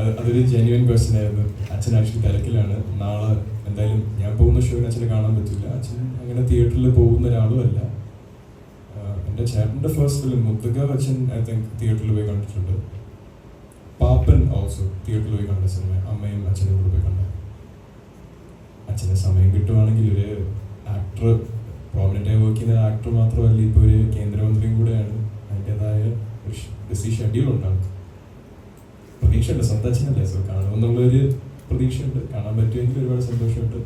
അത് അതൊരു genuine person ആയിരുന്നു. അച്ഛൻ ആക്ച്വലി തിരക്കിലാണ്. നാളെ എന്തായാലും ഞാൻ പോകുന്ന ഷോയിന് അച്ഛനെ കാണാൻ പറ്റില്ല. അച്ഛൻ അങ്ങനെ തിയേറ്ററിൽ പോകുന്ന ഒരാളും അല്ല. എന്റെ ചേട്ടന്റെ ഫസ്റ്റ് ഫിലിം മുത്തുക അച്ഛൻ ഐ തിങ്ക് തിയേറ്ററിൽ പോയി കണ്ടിട്ടുണ്ട്. പാപ്പൻ ഓൾസോ തിയേറ്ററിൽ പോയി കണ്ട സിനിമ അമ്മയും അച്ഛനും കൂടെ പോയി കണ്ട. അച്ഛന് സമയം കിട്ടുവാണെങ്കിൽ ഒരു ആക്ടർ പ്രോമിനന്റ് ആയി വർക്ക് ചെയ്യുന്ന ആക്ടർ മാത്രമല്ല ഇപ്പോൾ ഒരു കേന്ദ്രമന്ത്രിയും കൂടെയാണ്. അതിന്റെതായ ഒരു ബിസി ഷെഡ്യൂൾ ഉണ്ടാകും പ്രതീക്ഷയുണ്ട്. സ്വന്തം അച്ഛനല്ലേ സോ കാണുമെന്നുള്ളൊരു പ്രതീക്ഷയുണ്ട്. കാണാൻ പറ്റുമെങ്കിൽ ഒരുപാട് സന്തോഷമുണ്ട്.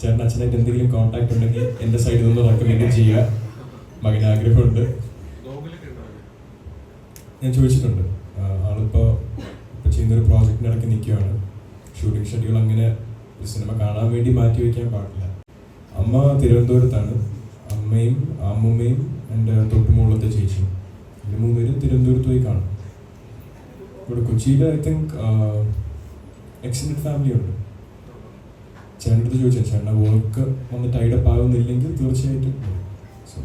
ചേട്ടൻ അച്ഛനായിട്ട് എന്തെങ്കിലും കോൺടാക്ട് ഉണ്ടെങ്കിൽ എന്റെ സൈഡിൽ നിന്ന് റെക്കമെൻഡ് ചെയ്യുക. മകന് ആഗ്രഹമുണ്ട്. ഞാൻ ചോദിച്ചിട്ടുണ്ട്. ആളിപ്പോൾ ഇപ്പോൾ ചെയ്യുന്നൊരു പ്രോജക്റ്റിന്റെ ഇടയ്ക്ക് നിൽക്കുകയാണ് ഷൂട്ടിംഗ് ഷെഡ്യൂൾ അങ്ങനെ സിനിമ കാണാൻ വേണ്ടി മാറ്റി വയ്ക്കാൻ പാടില്ല. അമ്മ തിരുവനന്തപുരത്താണ്. അമ്മയും അമ്മൂമ്മയും എന്റെ തൊട്ടുമുകളത്തെ ചേച്ചിയും. ഇത് മൂന്നുപേരും തിരുവനന്തപുരത്ത് പോയി കാണും. ഇവിടെ കൊച്ചിയിൽ ഐ തിങ്ക് എക്സ്റ്റൻഡ് ഫാമിലി ഉണ്ട്. ചേട്ടന്റെ ചോദിച്ചാൽ ചേട്ടന്റെ വർക്ക് വന്ന് ടൈഡപ്പ് ആകുന്നില്ലെങ്കിൽ തീർച്ചയായിട്ടും സോ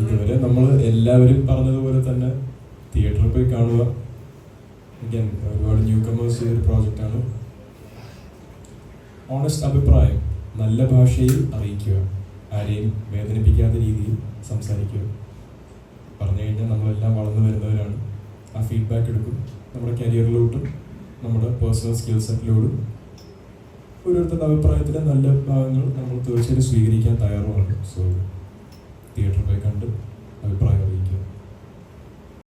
ഇതുവരെ നമ്മൾ എല്ലാവരും പറഞ്ഞതുപോലെ തന്നെ തിയേറ്ററിൽ പോയി കാണുക. ഒരുപാട് ന്യൂ കമേഴ്സ് ചെയ്തൊരു പ്രോജക്റ്റാണ് ഓണസ്റ്റ് അഭിപ്രായം നല്ല ഭാഷയിൽ അറിയിക്കുക. ആരെയും വേദനിപ്പിക്കാത്ത രീതിയിൽ സംസാരിക്കുക. ഫീഡ്ബാക്ക് എടുക്കും. നമ്മുടെ കരിയറിലോട്ടും നമ്മുടെ പേഴ്സണൽ സ്കിൽ സെറ്റിലോട്ടും ഓരോരുത്തരുടെ അഭിപ്രായത്തിലെ നല്ല ഭാഗങ്ങൾ നമ്മൾ തീർച്ചയായിട്ടും സ്വീകരിക്കാൻ തയ്യാറുമാണ്. സോ